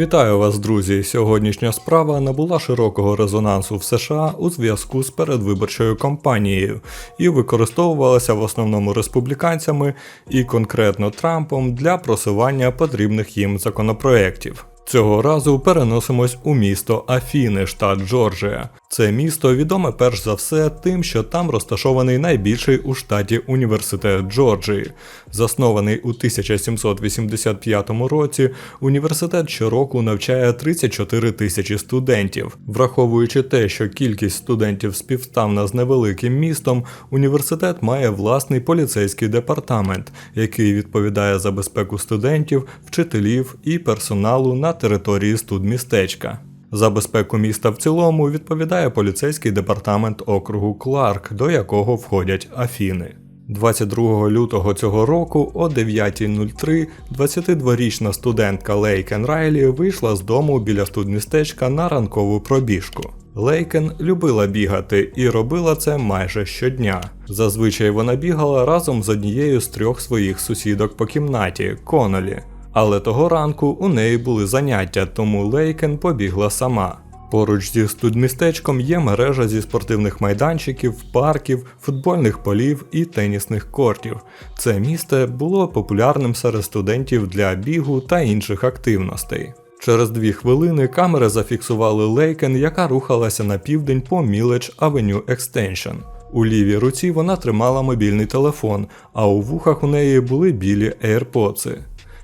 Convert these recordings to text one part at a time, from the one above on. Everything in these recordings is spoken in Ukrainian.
Вітаю вас, друзі! Сьогоднішня справа набула широкого резонансу в США у зв'язку з передвиборчою кампанією і використовувалася в основному республіканцями і конкретно Трампом для просування потрібних їм законопроєктів. Цього разу переносимось у місто Афіни, штат Джорджія. Це місто відоме перш за все тим, що там розташований найбільший у штаті університет Джорджії. Заснований у 1785 році, університет щороку навчає 34 тисячі студентів. Враховуючи те, що кількість студентів співставна з невеликим містом, університет має власний поліцейський департамент, який відповідає за безпеку студентів, вчителів і персоналу на території студмістечка. За безпеку міста в цілому відповідає поліцейський департамент округу Кларк, до якого входять Афіни. 22 лютого цього року о 9.03 22-річна студентка Лейкен Райлі вийшла з дому біля студмістечка на ранкову пробіжку. Лейкен любила бігати і робила це майже щодня. Зазвичай вона бігала разом з однією з трьох своїх сусідок по кімнаті Конолі. Але того ранку у неї були заняття, тому Лейкен побігла сама. Поруч зі студмістечком є мережа зі спортивних майданчиків, парків, футбольних полів і тенісних кортів. Це місце було популярним серед студентів для бігу та інших активностей. Через дві хвилини камери зафіксували Лейкен, яка рухалася на південь по Міледж Авеню Екстеншн. У лівій руці вона тримала мобільний телефон, а у вухах у неї були білі AirPods.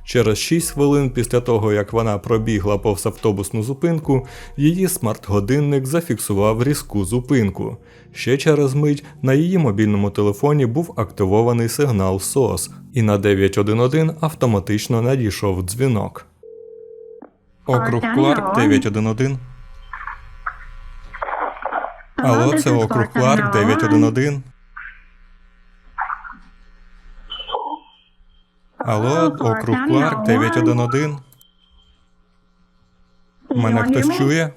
Через 6 хвилин після того, як вона пробігла повз автобусну зупинку, її смарт-годинник зафіксував різку зупинку. Ще через мить на її мобільному телефоні був активований сигнал SOS, і на 911 автоматично надійшов дзвінок. Округ Кларк 911. Алло, це округ Кларк 911. Алло, округ Кларк 911. Мене хтось чує?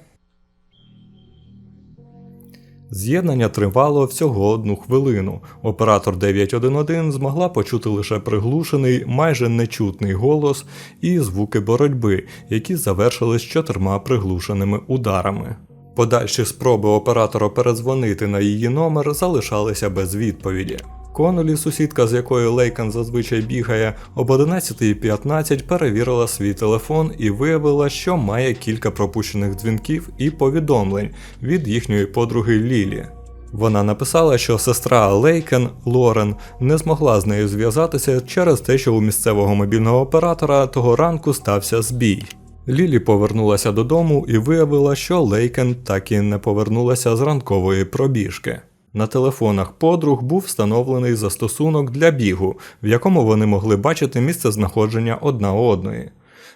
З'єднання тривало всього одну хвилину. Оператор 911 змогла почути лише приглушений, майже нечутний голос і звуки боротьби, які завершились чотирма приглушеними ударами. Подальші спроби оператора передзвонити на її номер залишалися без відповіді. Конолі, сусідка, з якою Лейкан зазвичай бігає, об 11.15 перевірила свій телефон і виявила, що має кілька пропущених дзвінків і повідомлень від їхньої подруги Лілі. Вона написала, що сестра Лейкен Лорен не змогла з нею зв'язатися через те, що у місцевого мобільного оператора того ранку стався збій. Лілі повернулася додому і виявила, що Лейкен так і не повернулася з ранкової пробіжки. На телефонах подруг був встановлений застосунок для бігу, в якому вони могли бачити місце знаходження одна одної.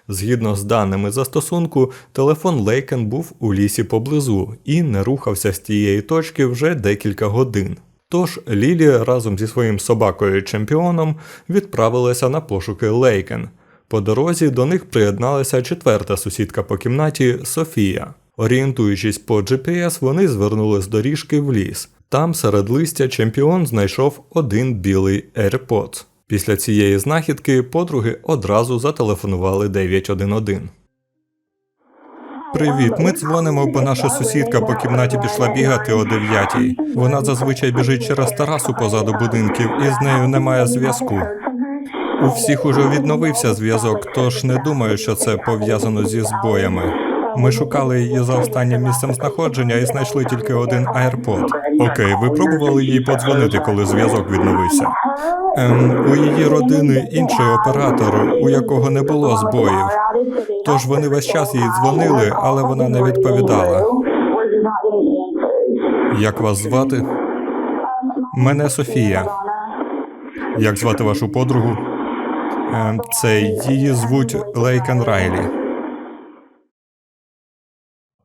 Згідно з даними застосунку, телефон Лейкен був у лісі поблизу і не рухався з тієї точки вже декілька годин. Тож Лілі разом зі своїм собакою чемпіоном відправилася на пошуки Лейкен. По дорозі до них приєдналася четверта сусідка по кімнаті Софія. Орієнтуючись по GPS, вони звернули з доріжки в ліс. Там серед листя чемпіон знайшов один білий AirPods. Після цієї знахідки подруги одразу зателефонували 911. Привіт, ми дзвонимо, бо наша сусідка по кімнаті пішла бігати о 9. Вона зазвичай біжить через терасу позаду будинків, і з нею немає зв'язку. У всіх уже відновився зв'язок, тож не думаю, що це пов'язано зі збоями. Ми шукали її за останнім місцем знаходження і знайшли тільки один AirPod. Окей, ви пробували їй подзвонити, коли зв'язок відновився? Ем, у її родини інший оператор, у якого не було збоїв. Тож вони весь час їй дзвонили, але вона не відповідала. Як вас звати? Мене Софія. Як звати вашу подругу? Ем, це її звуть Лейкен Райлі.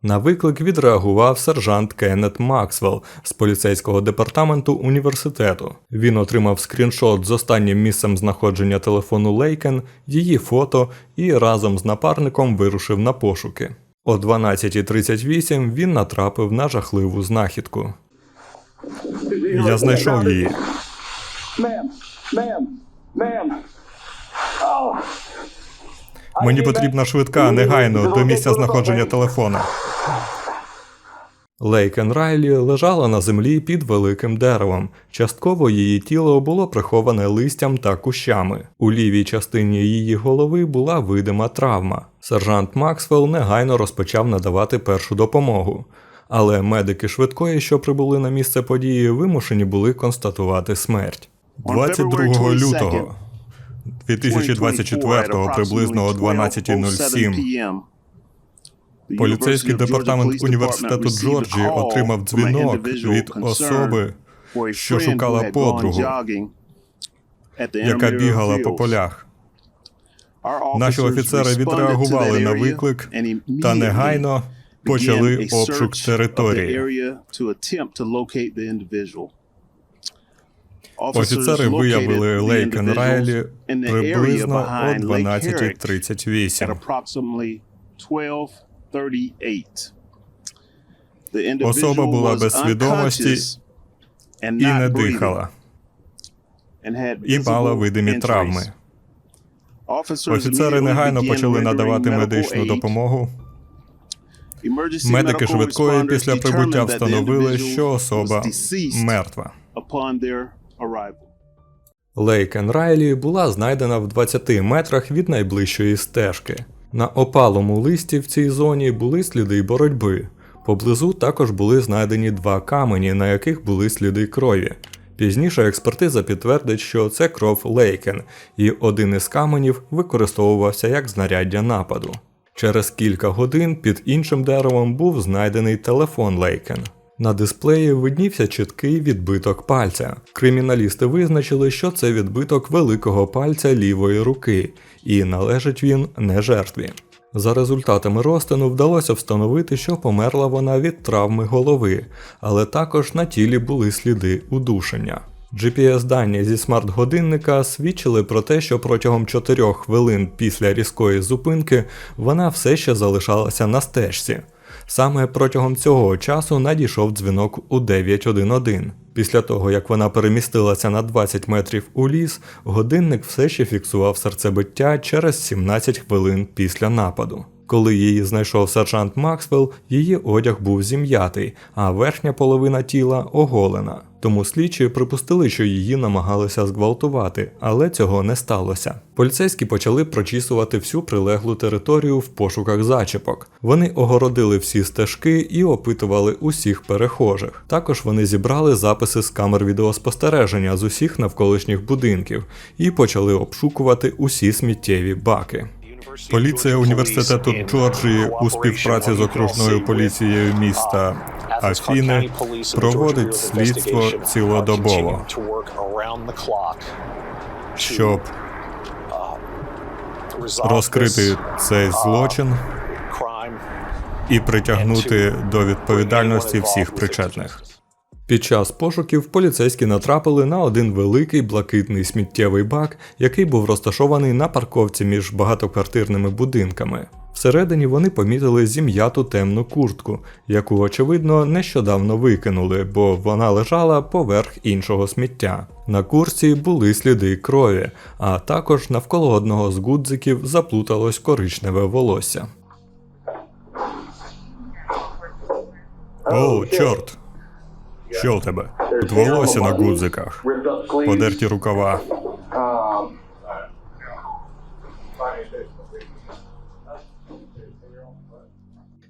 На виклик відреагував сержант Кеннет Максвелл з поліцейського департаменту університету. Він отримав скріншот з останнім місцем знаходження телефону Лейкен, її фото і разом з напарником вирушив на пошуки. О 12.38 він натрапив на жахливу знахідку. Я знайшов її. Ma'am, ma'am, ma'am. Мені потрібна швидка, негайно, до місця знаходження телефона. Лейкен Райлі лежала на землі під великим деревом. Частково її тіло було приховане листям та кущами. У лівій частині її голови була видима травма. Сержант Максвелл негайно розпочав надавати першу допомогу. Але медики швидкої, що прибули на місце події, вимушені були констатувати смерть. 22 лютого 2024 приблизно о 12.07 Поліцейський департамент університету Джорджії отримав дзвінок від особи, що шукала подругу, яка бігала по полях. Наші офіцери відреагували на виклик та негайно почали обшук території. Офіцери виявили Лейкен Райлі приблизно о 12.38. Особа була без свідомості і не дихала, і мала видимі травми. Офіцери негайно почали надавати медичну допомогу. Медики швидкої після прибуття встановили, що особа мертва. Лейкен Райлі була знайдена в 20 метрах від найближчої стежки. На опалому листі в цій зоні були сліди боротьби. Поблизу також були знайдені два камені, на яких були сліди крові. Пізніше експертиза підтвердить, що це кров Лейкен, і один із каменів використовувався як знаряддя нападу. Через кілька годин під іншим деревом був знайдений телефон Лейкен. На дисплеї виднівся чіткий відбиток пальця. Криміналісти визначили, що це відбиток великого пальця лівої руки, і належить він не жертві. За результатами розтину вдалося встановити, що померла вона від травми голови, але також на тілі були сліди удушення. GPS-дані зі смарт-годинника свідчили про те, що протягом 4 хвилин після різкої зупинки вона все ще залишалася на стежці. Саме протягом цього часу надійшов дзвінок у 911. Після того, як вона перемістилася на 20 метрів у ліс, годинник все ще фіксував серцебиття через 17 хвилин після нападу. Коли її знайшов сержант Максвелл, її одяг був зім'ятий, а верхня половина тіла оголена. Тому слідчі припустили, що її намагалися зґвалтувати, але цього не сталося. Поліцейські почали прочісувати всю прилеглу територію в пошуках зачіпок. Вони огородили всі стежки і опитували усіх перехожих. Також вони зібрали записи з камер відеоспостереження з усіх навколишніх будинків і почали обшукувати усі сміттєві баки. Поліція університету Джорджії у співпраці з окружною поліцією міста Афіни проводить слідство цілодобово, щоб розкрити цей злочин і притягнути до відповідальності всіх причетних. Під час пошуків поліцейські натрапили на один великий блакитний сміттєвий бак, який був розташований на парковці між багатоквартирними будинками. Всередині вони помітили зім'яту темну куртку, яку, очевидно, нещодавно викинули, бо вона лежала поверх іншого сміття. На курці були сліди крові, а також навколо одного з гудзиків заплуталось коричневе волосся. О, чорт! Що у тебе? Тут волосся на гудзиках, подерті рукава.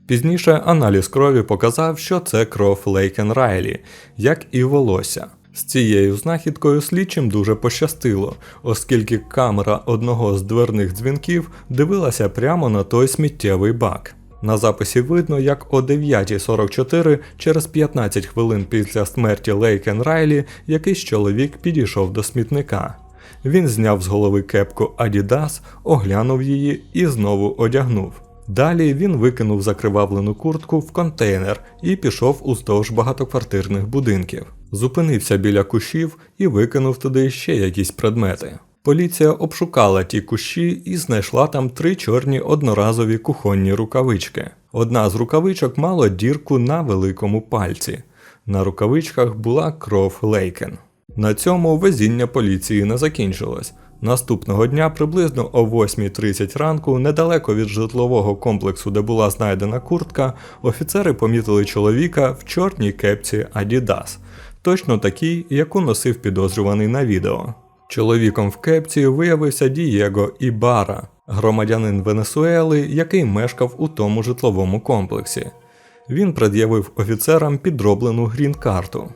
Пізніше аналіз крові показав, що це кров Лейкен Райлі, як і волосся. З цією знахідкою слідчим дуже пощастило, оскільки камера одного з дверних дзвінків дивилася прямо на той сміттєвий бак. На записі видно, як о 9.44, через 15 хвилин після смерті Лейкен Райлі, якийсь чоловік підійшов до смітника. Він зняв з голови кепку Adidas, оглянув її і знову одягнув. Далі він викинув закривавлену куртку в контейнер і пішов уздовж багатоквартирних будинків. Зупинився біля кущів і викинув туди ще якісь предмети. Поліція обшукала ті кущі і знайшла там три чорні одноразові кухонні рукавички. Одна з рукавичок мала дірку на великому пальці. На рукавичках була кров Лейкен. На цьому везіння поліції не закінчилось. Наступного дня, приблизно о 8.30 ранку, недалеко від житлового комплексу, де була знайдена куртка, офіцери помітили чоловіка в чорній кепці Adidas, точно такій, яку носив підозрюваний на відео. Чоловіком в кепці виявився Дієго Ібара, громадянин Венесуели, який мешкав у тому житловому комплексі. Він пред'явив офіцерам підроблену грін-карту.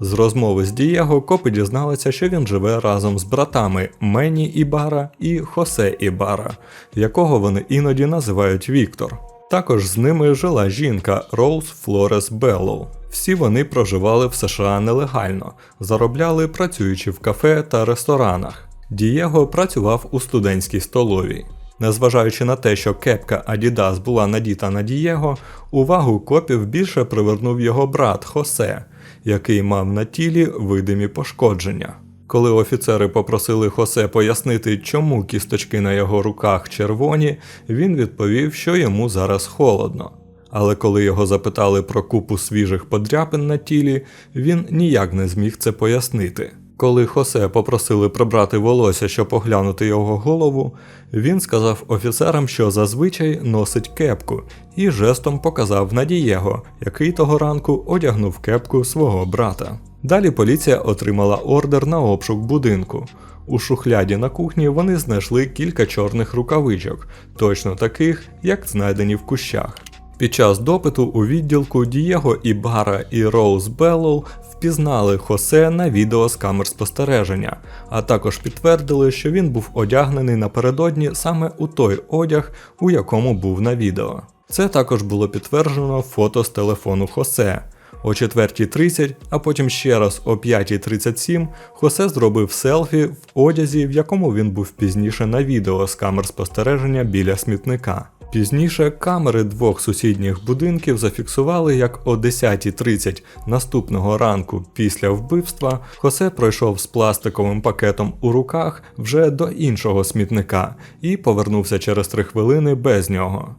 З розмови з Дієго копи дізналися, що він живе разом з братами Мені Ібара і Хосе Ібара, якого вони іноді називають Віктор. Також з ними жила жінка Роуз Флорес Беллоу. Всі вони проживали в США нелегально, заробляли працюючи в кафе та ресторанах. Дієго працював у студентській столовій. Незважаючи на те, що кепка Adidas була надіта на Дієго, увагу копів більше привернув його брат Хосе, який мав на тілі видимі пошкодження. Коли офіцери попросили Хосе пояснити, чому кісточки на його руках червоні, він відповів, що йому зараз холодно. Але коли його запитали про купу свіжих подряпин на тілі, він ніяк не зміг це пояснити. Коли Хосе попросили прибрати волосся, щоб поглянути його голову, він сказав офіцерам, що зазвичай носить кепку, і жестом показав на Дієго, який того ранку одягнув кепку свого брата. Далі поліція отримала ордер на обшук будинку. У шухляді на кухні вони знайшли кілька чорних рукавичок, точно таких, як знайдені в кущах. Під час допиту у відділку Дієго Ібара і Роуз Беллоу впізнали Хосе на відео з камер спостереження, а також підтвердили, що він був одягнений напередодні саме у той одяг, у якому був на відео. Це також було підтверджено фото з телефону Хосе. О 4.30, а потім ще раз о 5.37 Хосе зробив селфі в одязі, в якому він був пізніше на відео з камер спостереження біля смітника. Пізніше камери двох сусідніх будинків зафіксували, як о 10.30 наступного ранку після вбивства Хосе пройшов з пластиковим пакетом у руках вже до іншого смітника і повернувся через 3 хвилини без нього.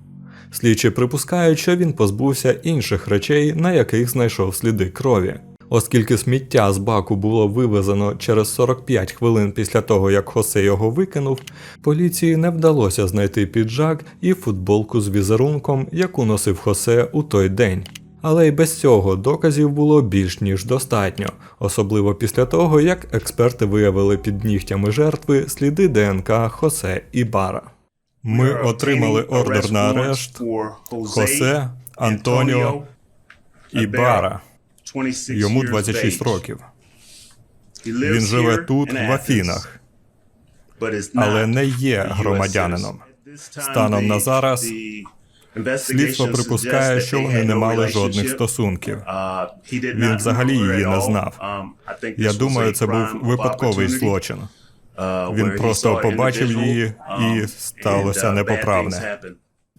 Слідчі припускають, що він позбувся інших речей, на яких знайшов сліди крові. Оскільки сміття з баку було вивезено через 45 хвилин після того, як Хосе його викинув, поліції не вдалося знайти піджак і футболку з візерунком, яку носив Хосе у той день. Але й без цього доказів було більш ніж достатньо, особливо після того, як експерти виявили під нігтями жертви сліди ДНК Хосе і Бара. Ми отримали ордер на арешт Хосе Антоніо Ібара. Йому 26 років. Він живе тут, в Афінах, але не є громадянином. Станом на зараз слідство припускає, що вони не мали жодних стосунків. Він взагалі її не знав. Я думаю, це був випадковий злочин. Він просто побачив її і сталося непоправне.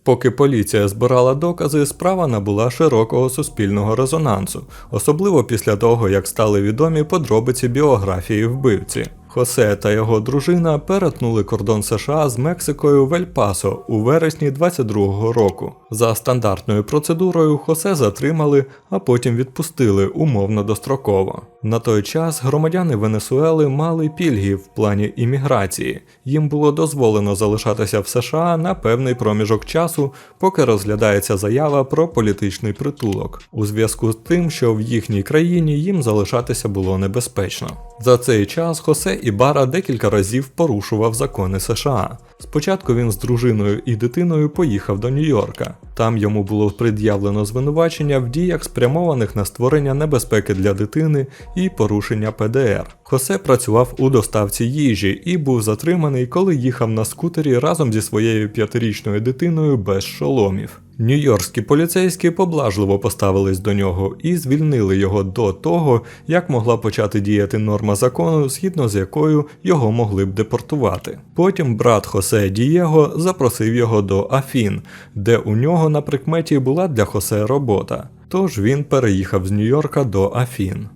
Поки поліція збирала докази, справа набула широкого суспільного резонансу, особливо після того, як стали відомі подробиці біографії вбивці. Хосе та його дружина перетнули кордон США з Мексикою в Ель-Пасо у вересні 22-го року. За стандартною процедурою Хосе затримали, а потім відпустили умовно достроково. На той час громадяни Венесуели мали пільги в плані імміграції. Їм було дозволено залишатися в США на певний проміжок часу, поки розглядається заява про політичний притулок, у зв'язку з тим, що в їхній країні їм залишатися було небезпечно. За цей час Хосе Ібара декілька разів порушував закони США. Спочатку він з дружиною і дитиною поїхав до Нью-Йорка. Там йому було пред'явлено звинувачення в діях, спрямованих на створення небезпеки для дитини і порушення ПДР. Хосе працював у доставці їжі і був затриманий, коли їхав на скутері разом зі своєю п'ятирічною дитиною без шоломів. Нью-Йоркські поліцейські поблажливо поставились до нього і звільнили його до того, як могла почати діяти норма закону, згідно з якою його могли б депортувати. Потім брат Хосе Дієго запросив його до Афін, де у нього на прикметі була для Хосе робота. Тож він переїхав з Нью-Йорка до Афін.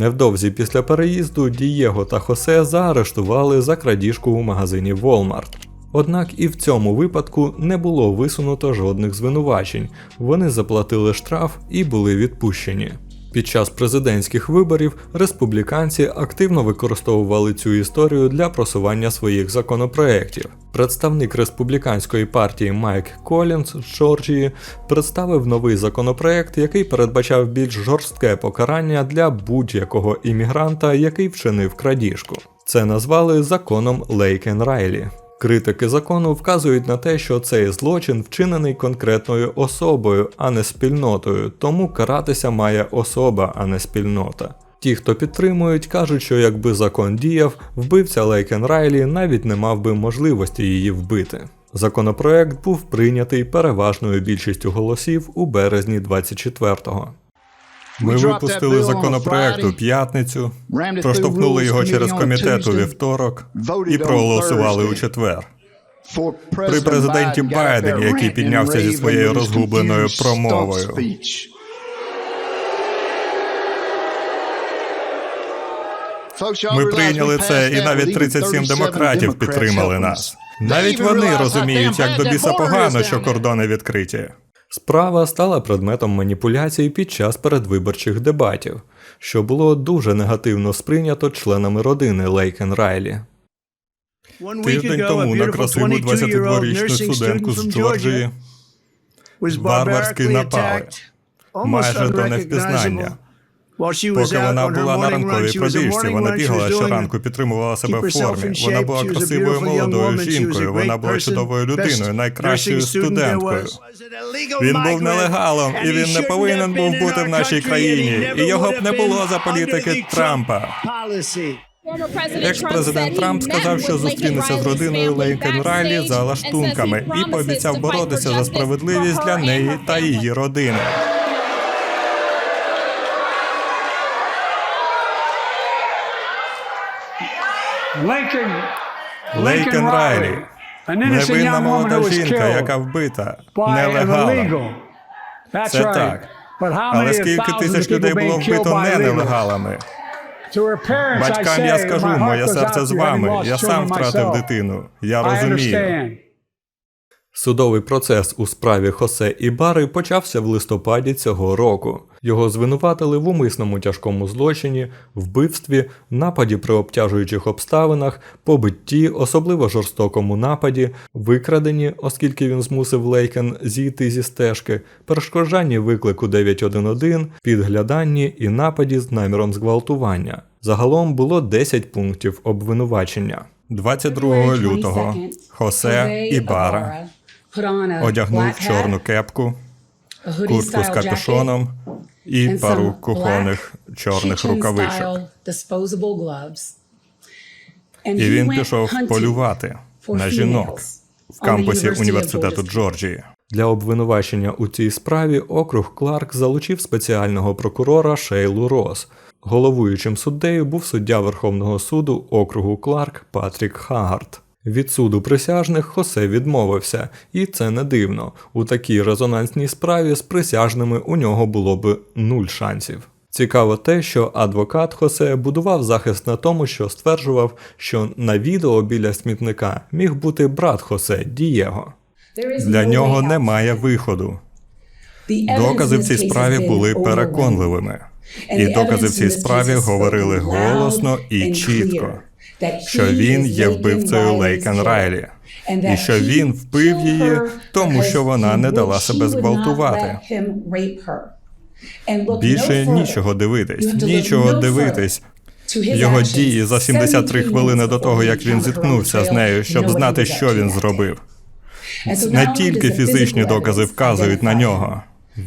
Невдовзі після переїзду Дієго та Хосе заарештували за крадіжку у магазині Walmart. Однак і в цьому випадку не було висунуто жодних звинувачень, вони заплатили штраф і були відпущені. Під час президентських виборів республіканці активно використовували цю історію для просування своїх законопроєктів. Представник республіканської партії Майк Колінс з Джорджії представив новий законопроєкт, який передбачав більш жорстке покарання для будь-якого іммігранта, який вчинив крадіжку. Це назвали законом Лейкен Райлі. Критики закону вказують на те, що цей злочин вчинений конкретною особою, а не спільнотою, тому каратися має особа, а не спільнота. Ті, хто підтримують, кажуть, що якби закон діяв, вбивця Лейкен Райлі навіть не мав би можливості її вбити. Законопроект був прийнятий переважною більшістю голосів у березні 24-го. Ми випустили законопроект у п'ятницю, проштовхнули його через комітет у вівторок і проголосували у четвер. При президенті Байдені, який піднявся зі своєю розгубленою промовою. Ми прийняли це, і навіть 37 демократів підтримали нас. Навіть вони розуміють, як до біса погано, що кордони відкриті. Справа стала предметом маніпуляцій під час передвиборчих дебатів, що було дуже негативно сприйнято членами родини Лейкен Райлі. Тиждень тому на красиву 22-річну студентку з Джорджії варварський напали, майже до невпізнання. Поки вона була на ранковій пробіжці, вона бігала щоранку, підтримувала себе в формі. Вона була красивою молодою жінкою, вона була чудовою людиною, найкращою студенткою. Він був нелегалом, і він не повинен був бути в нашій країні. І його б не було за політики Трампа. Екс-президент Трамп сказав, що зустрінеться з родиною Лейкен Райлі за лаштунками і пообіцяв боротися за справедливість для неї та її родини. Лейкен Райлі. Невинна молода жінка, яка вбита нелегально. Це так. Але скільки тисяч людей було вбито не нелегалами? Батькам я скажу, моє серце з вами. Я сам втратив дитину. Я розумію. Судовий процес у справі Хосе Ібари почався в листопаді цього року. Його звинуватили в умисному тяжкому злочині, вбивстві, нападі при обтяжуючих обставинах, побитті, особливо жорстокому нападі, викраденні, оскільки він змусив Лейкен зійти зі стежки, перешкоджанні виклику 911, підгляданні і нападі з наміром зґвалтування. Загалом було 10 пунктів обвинувачення. 22 лютого Хосе Ібара одягнув чорну кепку, куртку з капюшоном і пару кухонних чорних рукавичок. І він пішов полювати на жінок в кампусі університету Джорджії. Для обвинувачення у цій справі округ Кларк залучив спеціального прокурора Шейлу Рос. Головуючим суддею був суддя Верховного суду округу Кларк Патрік Хагард. Від суду присяжних Хосе відмовився, і це не дивно. У такій резонансній справі з присяжними у нього було б нуль шансів. Цікаво те, що адвокат Хосе будував захист на тому, що стверджував, що на відео біля смітника міг бути брат Хосе Дієго. Для нього немає виходу. Докази в цій справі були переконливими. І докази в цій справі говорили голосно і чітко, що він є вбивцею Лейкен Райлі, і що він вбив її, тому що вона не дала себе зґвалтувати. Більше нічого дивитись, нічого дивитись. Його дії за 73 хвилини до того, як він зіткнувся з нею, щоб знати, що він зробив. Не тільки фізичні докази вказують на нього.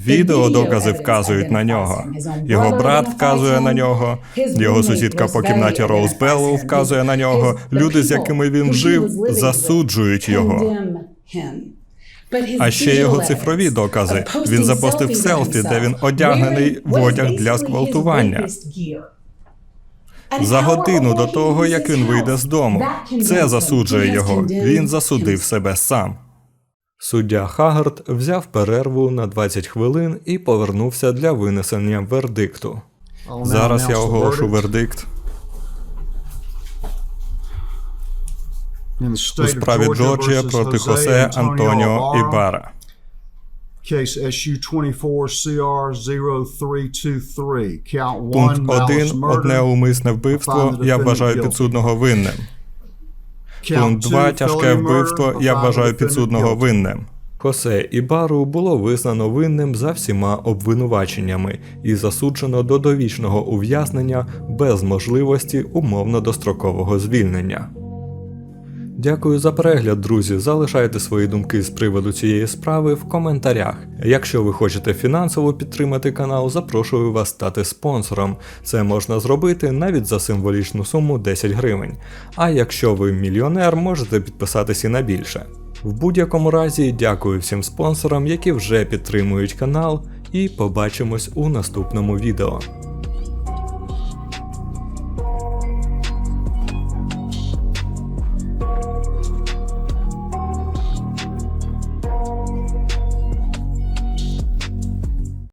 Відеодокази вказують на нього. Його брат вказує на нього, його сусідка по кімнаті Роуз Беллоу вказує на нього. Люди, з якими він жив, засуджують його. А ще його цифрові докази. Він запостив селфі, де він одягнений в одяг для зґвалтування. За годину до того, як він вийде з дому. Це засуджує його. Він засудив себе сам. Суддя Хагард взяв перерву на 20 хвилин і повернувся для винесення вердикту. Зараз я оголошу вердикт у справі Джорджія проти Хосе Антоніо Ібара. Case SU 24 CR 0323. Пункт 1. Одне умисне вбивство. Я вважаю підсудного винним. Пункт 2. Тяжке вбивство. Я вважаю підсудного винним. Хосе Ібару було визнано винним за всіма обвинуваченнями і засуджено до довічного ув'язнення без можливості умовно-дострокового звільнення. Дякую за перегляд, друзі. Залишайте свої думки з приводу цієї справи в коментарях. Якщо ви хочете фінансово підтримати канал, запрошую вас стати спонсором. Це можна зробити навіть за символічну суму 10 гривень. А якщо ви мільйонер, можете підписатися на більше. В будь-якому разі, дякую всім спонсорам, які вже підтримують канал, і побачимось у наступному відео.